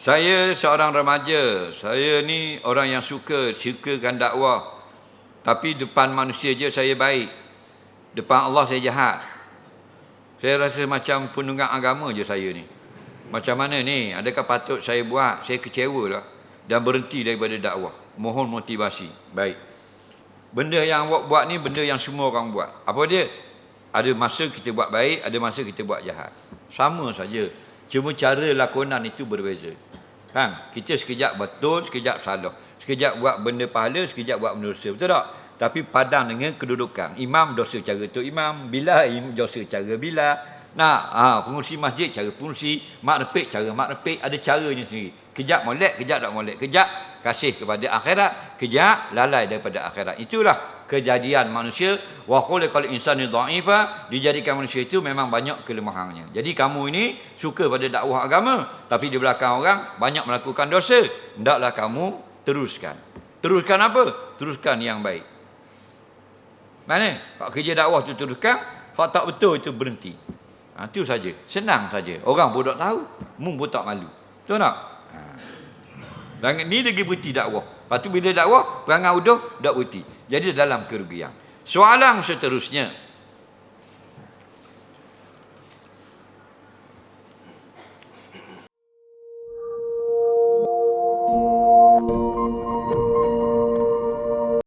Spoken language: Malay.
Saya seorang remaja. Saya ni orang yang suka, sukakan dakwah. Tapi depan manusia je saya baik. Depan Allah saya jahat. Saya rasa macam penunggang agama je saya ni. Macam mana ni? Adakah patut saya buat? Saya kecewa lah. Dan berhenti daripada dakwah. Mohon motivasi. Baik. Benda yang awak buat ni benda yang semua orang buat. Apa dia? Ada masa kita buat baik, ada masa kita buat jahat. Sama saja. Cuma cara lakonan itu berbeza. Kan? Kita sekejap betul, sekejap salah. Sekejap buat benda pahala, sekejap buat benda dosa. Betul tak? Tapi padang dengan kedudukan. Imam dosa cara tu imam, bila dosa cara bila. Nah, ha, pengurusi masjid cara pengurusi, mak repek cara mak repek, ada caranya sendiri. Kejap molek, kejap tak molek. Kejap kasih kepada akhirat, kejap lalai daripada akhirat. Itulah kejadian manusia wa khuliqal insani dha'ifa dijadikan manusia itu memang banyak kelemahannya. Jadi kamu ini suka pada dakwah agama tapi di belakang orang banyak melakukan dosa. Hendaklah kamu teruskan. Teruskan apa? Teruskan yang baik. Mana? Hak kerja dakwah tu teruskan, hak tak betul itu berhenti. Ha, itu saja. Senang saja. Orang tak tahu, mung pun tak malu. Betul tak? Dan ni lagi berhenti dakwah. Lepas tu bila dakwah, perangai uduh, tak berhenti. Jadi dalam kerugian. Soalan seterusnya,